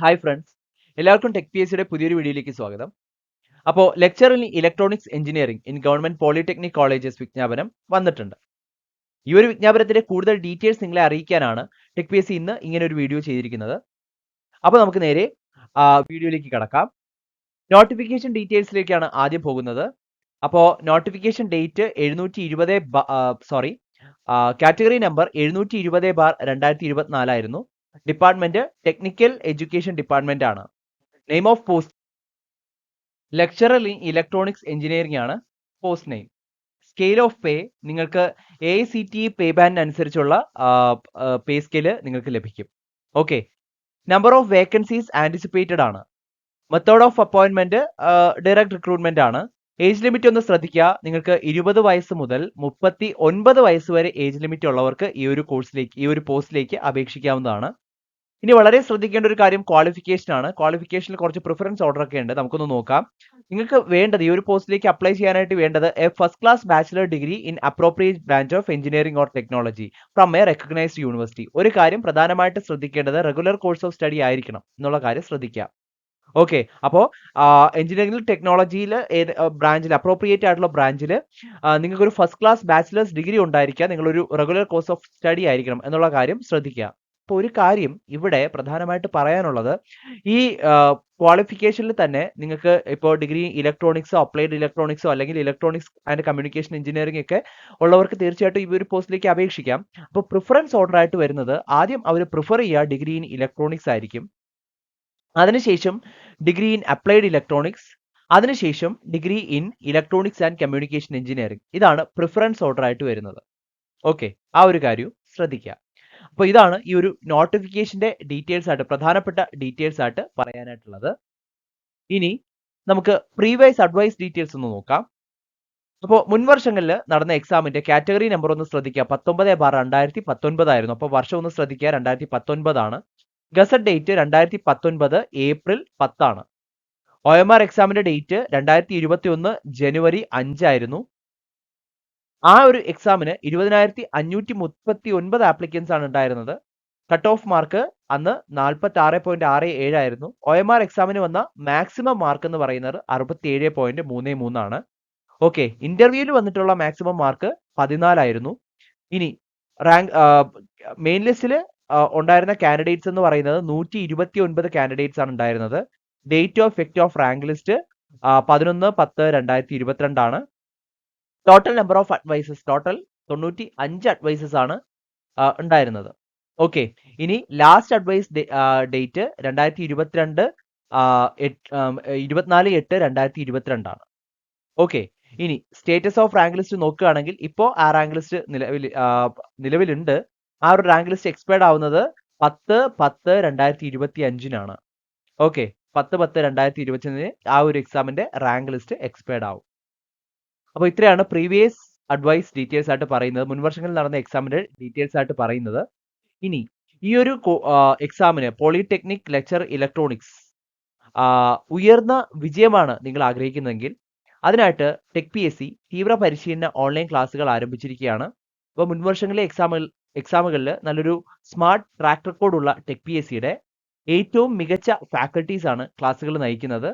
Hi friends എല്ലാവർക്കും tech P S സിയുടെ പുതിയൊരു വീഡിയോയിലേക്ക് സ്വാഗതം. അപ്പോൾ ലെക്ചറിൽ electronics engineering in government polytechnic colleges വിജ്ഞാപനം വന്നിട്ടുണ്ട്. ഈ ഒരു വിജ്ഞാപനത്തിന്റെ കൂടുതൽ ഡീറ്റെയിൽസ് നിങ്ങളെ അറിയിക്കാനാണ് ടെക് പി എസ് സി ഇന്ന് ഇങ്ങനെ ഒരു വീഡിയോ ചെയ്തിരിക്കുന്നത്. അപ്പോൾ നമുക്ക് നേരെ വീഡിയോയിലേക്ക് കടക്കാം. നോട്ടിഫിക്കേഷൻ ഡീറ്റെയിൽസിലേക്കാണ് ആദ്യം പോകുന്നത്. അപ്പോൾ നോട്ടിഫിക്കേഷൻ ഡേറ്റ് എഴുന്നൂറ്റി ഇരുപത് സോറി കാറ്റഗറി നമ്പർ എഴുന്നൂറ്റി ഇരുപത് ബാർ രണ്ടായിരത്തി ഇരുപത്തിനാലായിരുന്നു ഡിപ്പാർട്ട്മെന്റ് ടെക്നിക്കൽ എഡ്യൂക്കേഷൻ ഡിപ്പാർട്ട്മെന്റ് ആണ് name of post lecturer in electronics engineering ആണ് post name scale of pay നിങ്ങൾക്ക് A C T pay band അനുസരിച്ചുള്ള പേ സ്കെയിൽ നിങ്ങൾക്ക് ലഭിക്കും. Okay number of vacancies anticipated ആണ്. മെത്തേഡ് ഓഫ് അപ്പോയിൻമെന്റ് ഡയറക്ട് റിക്രൂട്ട്മെന്റ് ആണ്. Age limit ഒന്ന് ശ്രദ്ധിക്കുക. നിങ്ങൾക്ക് ഇരുപത് വയസ്സ് മുതൽ മുപ്പത്തി ഒൻപത് വയസ്സ് വരെ ഏജ് ലിമിറ്റ് ഉള്ളവർക്ക് ഈ ഒരു കോഴ്സിലേക്ക് ഈ ഒരു പോസ്റ്റിലേക്ക് അപേക്ഷിക്കാവുന്നതാണ്. ഇനി വളരെ ശ്രദ്ധിക്കേണ്ട ഒരു കാര്യം ക്വാളിഫിക്കേഷൻ ആണ്. ക്വാളിഫിക്കേഷനിൽ കുറച്ച് പ്രിഫറൻസ് ഓർഡർ ഒക്കെ ഉണ്ട്. നമുക്കൊന്ന് നോക്കാം. നിങ്ങൾക്ക് വേണ്ടത് ഈ ഒരു പോസ്റ്റിലേക്ക് അപ്ലൈ ചെയ്യാനായിട്ട് വേണ്ടത് a first class bachelor degree in appropriate branch of engineering or technology from a recognised university ഒരു കാര്യം പ്രധാനമായിട്ട് ശ്രദ്ധിക്കേണ്ടത് റെഗുലർ കോഴ്സ് ഓഫ് സ്റ്റഡി ആയിരിക്കണം എന്നുള്ള കാര്യം ശ്രദ്ധിക്കുക. ഓക്കെ. അപ്പോൾ എഞ്ചിനീയറിംഗ് ടെക്നോളജിയിൽ ഏത് ബ്രാഞ്ചിൽ അപ്രോപ്രിയേറ്റ് ആയിട്ടുള്ള ബ്രാഞ്ചിൽ നിങ്ങൾക്ക് ഒരു ഫസ്റ്റ് ക്ലാസ് ബാച്ചിലേഴ്സ് ഡിഗ്രി ഉണ്ടായിരിക്കുക. നിങ്ങളൊരു റെഗുലർ കോഴ്സ് ഓഫ് സ്റ്റഡി ആയിരിക്കണം എന്നുള്ള കാര്യം ശ്രദ്ധിക്കുക. അപ്പോൾ ഒരു കാര്യം ഇവിടെ പ്രധാനമായിട്ട് പറയാനുള്ളത് ഈ ക്വാളിഫിക്കേഷനിൽ തന്നെ നിങ്ങൾക്ക് ഇപ്പോൾ ഡിഗ്രി ഇലക്ട്രോണിക്സോ അപ്ലൈഡ് ഇലക്ട്രോണിക്സോ അല്ലെങ്കിൽ ഇലക്ട്രോണിക്സ് ആൻഡ് കമ്മ്യൂണിക്കേഷൻ എഞ്ചിനീയറിംഗ് ഒക്കെ ഉള്ളവർക്ക് തീർച്ചയായിട്ടും ഈ ഒരു പോസ്റ്റിലേക്ക് അപേക്ഷിക്കാം. അപ്പോൾ പ്രിഫറൻസ് ഓർഡർ ആയിട്ട് വരുന്നത് ആദ്യം അവർ പ്രിഫർ ചെയ്യുക ഡിഗ്രി ഇൻ ഇലക്ട്രോണിക്സ് ആയിരിക്കും. അതിനുശേഷം ഡിഗ്രി ഇൻ അപ്ലൈഡ് ഇലക്ട്രോണിക്സ് അതിനുശേഷം degree in electronics and communication engineering ഇതാണ് പ്രിഫറൻസ് ഓർഡർ ആയിട്ട് വരുന്നത്. ഓക്കെ ആ ഒരു കാര്യം ശ്രദ്ധിക്കുക. അപ്പോൾ ഇതാണ് ഈ ഒരു നോട്ടിഫിക്കേഷന്റെ ഡീറ്റെയിൽസ് ആയിട്ട് പ്രധാനപ്പെട്ട ഡീറ്റെയിൽസ് ആയിട്ട് പറയാനായിട്ടുള്ളത്. ഇനി നമുക്ക് പ്രീവൈസ് അഡ്വൈസ് ഡീറ്റെയിൽസ് ഒന്ന് നോക്കാം. അപ്പോൾ മുൻവർഷങ്ങളിൽ നടന്ന എക്സാമിന്റെ കാറ്റഗറി നമ്പർ ഒന്ന് ശ്രദ്ധിക്കുക. പത്തൊമ്പത് ബാർ രണ്ടായിരത്തി പത്തൊൻപതായിരുന്നു അപ്പോൾ വർഷം ഒന്ന് ശ്രദ്ധിക്കുക. രണ്ടായിരത്തി പത്തൊൻപതാണ് ഗസറ്റ് ഡേറ്റ് രണ്ടായിരത്തി പത്തൊൻപത് ഏപ്രിൽ പത്താണ്. ഒ എം ആർ എക്സാമിന്റെ ഡേറ്റ് രണ്ടായിരത്തി ഇരുപത്തി ഒന്ന് ജനുവരി അഞ്ചായിരുന്നു ആ ഒരു എക്സാമിന് ഇരുപതിനായിരത്തി അഞ്ഞൂറ്റി മുപ്പത്തി ഒൻപത് ആപ്ലിക്കൻസ് ആണ് ഉണ്ടായിരുന്നത്. കട്ട് ഓഫ് മാർക്ക് അന്ന് നാൽപ്പത്തി ആറ് പോയിന്റ് ആറ് ഏഴായിരുന്നു ഒ എം ആർ എക്സാമിന് വന്ന മാക്സിമം മാർക്ക് എന്ന് പറയുന്നത് അറുപത്തി ഏഴ് പോയിന്റ് മൂന്ന് മൂന്നാണ് ഓക്കെ ഇന്റർവ്യൂവിൽ വന്നിട്ടുള്ള മാക്സിമം മാർക്ക് പതിനാലായിരുന്നു ഇനി റാങ്ക് മെയിൻ ലിസ്റ്റിൽ ഉണ്ടായിരുന്ന കാൻഡിഡേറ്റ്സ് എന്ന് പറയുന്നത് നൂറ്റി ഇരുപത്തി ഒൻപത് കാൻഡിഡേറ്റ്സ് ആണ് ഉണ്ടായിരുന്നത്. Date of effect of rank list പതിനൊന്ന് പത്ത് രണ്ടായിരത്തി ഇരുപത്തിരണ്ടാണ് total number of advices total തൊണ്ണൂറ്റി അഞ്ച് അഡ്വൈസസ് ആണ് ഉണ്ടായിരുന്നത്. ഓക്കെ ഇനി ലാസ്റ്റ് അഡ്വൈസ് ഡേറ്റ് രണ്ടായിരത്തി ഇരുപത്തിരണ്ട് ഇരുപത്തിനാല് എട്ട് രണ്ടായിരത്തി ഇരുപത്തിരണ്ടാണ് ഓക്കെ ഇനി സ്റ്റേറ്റസ് ഓഫ് റാങ്ക് ലിസ്റ്റ് നോക്കുകയാണെങ്കിൽ ഇപ്പോൾ ആ റാങ്ക് ലിസ്റ്റ് നിലവിൽ നിലവിലുണ്ട്. ആ ഒരു റാങ്ക് ലിസ്റ്റ് എക്സ്പയർഡ് ആവുന്നത് പത്ത് പത്ത് രണ്ടായിരത്തി ഇരുപത്തി അഞ്ചിനാണ് ഓക്കെ പത്ത് പത്ത് രണ്ടായിരത്തി ഇരുപത്തിയഞ്ചിന് ആ ഒരു എക്സാമിന്റെ റാങ്ക് ലിസ്റ്റ് എക്സ്പയർഡ് ആവും. അപ്പോൾ ഇത്രയാണ് പ്രീവിയസ് അഡ്വൈസ് ഡീറ്റെയിൽസ് ആയിട്ട് പറയുന്നത്. മുൻവർഷങ്ങളിൽ നടന്ന എക്സാമിന്റെ ഡീറ്റെയിൽസ് ആയിട്ട് പറയുന്നത്. ഇനി ഈ ഒരു എക്സാമിന് പോളിടെക്നിക് ലെക്ചർ ഇലക്ട്രോണിക്സ് ഉയർന്ന വിജയമാണ് നിങ്ങൾ ആഗ്രഹിക്കുന്നതെങ്കിൽ അതിനായിട്ട് ടെക് പി എസ് സി തീവ്ര പരിശീലന ഓൺലൈൻ ക്ലാസ്സുകൾ ആരംഭിച്ചിരിക്കുകയാണ്. അപ്പോൾ മുൻവർഷങ്ങളിലെ എക്സാമുകൾ എക്സാമുകളിൽ നല്ലൊരു സ്മാർട്ട് ട്രാക്ക് റെക്കോർഡുള്ള ടെക് പി എസ് സിയുടെ ഏറ്റവും മികച്ച ഫാക്കൽറ്റീസ് ആണ് ക്ലാസ്സുകൾ നയിക്കുന്നത്.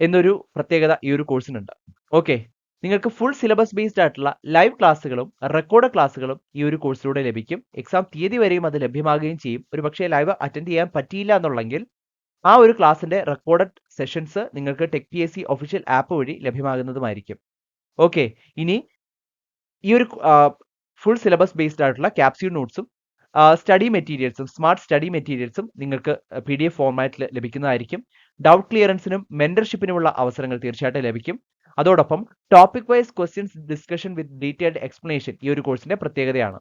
എന്നൊരു പ്രത്യേകത ഈ ഒരു കോഴ്സിനുണ്ട് ഓക്കെ നിങ്ങൾക്ക് ഫുൾ സിലബസ് ബേസ്ഡ് ആയിട്ടുള്ള ലൈവ് ക്ലാസ്സുകളും റെക്കോർഡ് ക്ലാസ്സുകളും ഈ ഒരു കോഴ്സിലൂടെ ലഭിക്കും. എക്സാം തീയതി വരെയും അത് ലഭ്യമാകുകയും ചെയ്യും. ഒരു പക്ഷേ ലൈവ് അറ്റൻഡ് ചെയ്യാൻ പറ്റിയില്ല എന്നുള്ളെങ്കിൽ ആ ഒരു ക്ലാസ്സിന്റെ റെക്കോർഡഡ് സെഷൻസ് നിങ്ങൾക്ക് tech P S C official app വഴി ലഭ്യമാകുന്നതുമായിരിക്കും. ഓക്കെ ഇനി ഈ ഒരു ഫുൾ സിലബസ് ബേസ്ഡ് ആയിട്ടുള്ള ക്യാപ്സ്യൂൾ നോട്ട്സും സ്റ്റഡി മെറ്റീരിയൽസും സ്മാർട്ട് സ്റ്റഡി മെറ്റീരിയൽസും നിങ്ങൾക്ക് പി ഡി എഫ് ഫോർമാറ്റിൽ ലഭിക്കുന്നതായിരിക്കും. ഡൗട്ട് ക്ലിയറൻസിനും മെന്റർഷിപ്പിനുമുള്ള അവസരങ്ങൾ തീർച്ചയായിട്ടും ലഭിക്കും. അതോടൊപ്പം topic wise questions discussion with detailed explanation ഈ ഒരു കോഴ്സിന്റെ പ്രത്യേകതയാണ്.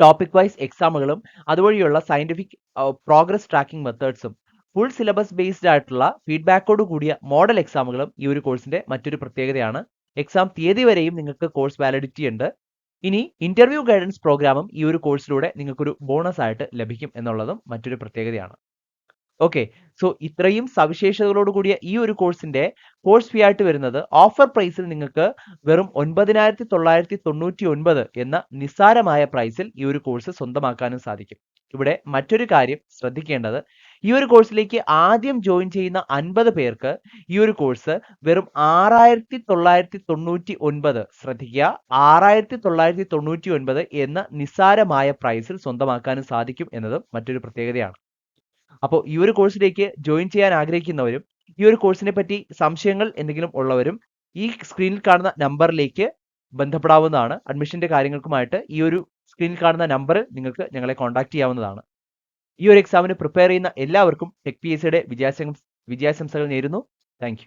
ടോപ്പിക് വൈസ് എക്സാമുകളും അതുവഴിയുള്ള സയന്റിഫിക് പ്രോഗ്രസ് ട്രാക്കിംഗ് മെത്തേഡ്സും ഫുൾ സിലബസ് ബേസ്ഡ് ആയിട്ടുള്ള ഫീഡ്ബാക്കോട് കൂടിയ മോഡൽ എക്സാമുകളും ഈ ഒരു കോഴ്സിന്റെ മറ്റൊരു പ്രത്യേകതയാണ്. എക്സാം തീയതി വരെയും നിങ്ങൾക്ക് കോഴ്സ് വാലിഡിറ്റി ഉണ്ട്. ഇനി ഇന്റർവ്യൂ ഗൈഡൻസ് പ്രോഗ്രാമും ഈ ഒരു കോഴ്സിലൂടെ നിങ്ങൾക്കൊരു ബോണസ് ആയിട്ട് ലഭിക്കും എന്നുള്ളതും മറ്റൊരു പ്രത്യേകതയാണ്. ഓക്കെ സോ ഇത്രയും സവിശേഷതകളോട് കൂടിയ ഈ ഒരു കോഴ്സിന്റെ കോഴ്സ് ഫീ ആയിട്ട് വരുന്നത് ഓഫർ പ്രൈസിൽ നിങ്ങൾക്ക് വെറും ഒൻപതിനായിരത്തി തൊള്ളായിരത്തി തൊണ്ണൂറ്റി ഒൻപത് എന്ന നിസ്സാരമായ പ്രൈസിൽ ഈ ഒരു കോഴ്സ് സ്വന്തമാക്കാനും സാധിക്കും. ഇവിടെ മറ്റൊരു കാര്യം ശ്രദ്ധിക്കേണ്ടത് ഈ ഒരു കോഴ്സിലേക്ക് ആദ്യം ജോയിൻ ചെയ്യുന്ന അൻപത് പേർക്ക് ഈ ഒരു കോഴ്സ് വെറും ആറായിരത്തി തൊള്ളായിരത്തി തൊണ്ണൂറ്റി ഒൻപത് ശ്രദ്ധിക്കുക ആറായിരത്തി തൊള്ളായിരത്തി തൊണ്ണൂറ്റി ഒൻപത് എന്ന നിസ്സാരമായ പ്രൈസിൽ സ്വന്തമാക്കാനും സാധിക്കും എന്നതും മറ്റൊരു പ്രത്യേകതയാണ്. അപ്പോൾ ഈ ഒരു കോഴ്സിലേക്ക് ജോയിൻ ചെയ്യാൻ ആഗ്രഹിക്കുന്നവരും ഈ ഒരു കോഴ്സിനെ പറ്റി സംശയങ്ങൾ എന്തെങ്കിലും ഉള്ളവരും ഈ സ്ക്രീനിൽ കാണുന്ന നമ്പറിലേക്ക് ബന്ധപ്പെടാവുന്നതാണ്. അഡ്മിഷന്റെ കാര്യങ്ങൾക്കുമായിട്ട് ഈ ഒരു സ്ക്രീനിൽ കാണുന്ന നമ്പറിൽ നിങ്ങൾക്ക് ഞങ്ങളെ കോൺടാക്ട് ചെയ്യാവുന്നതാണ്. ഈ ഒരു എക്സാമിന് പ്രിപ്പയർ ചെയ്യുന്ന എല്ലാവർക്കും ടെക് പി എസ് സിയുടെ വിജയാശംസകൾ നേരുന്നു. താങ്ക്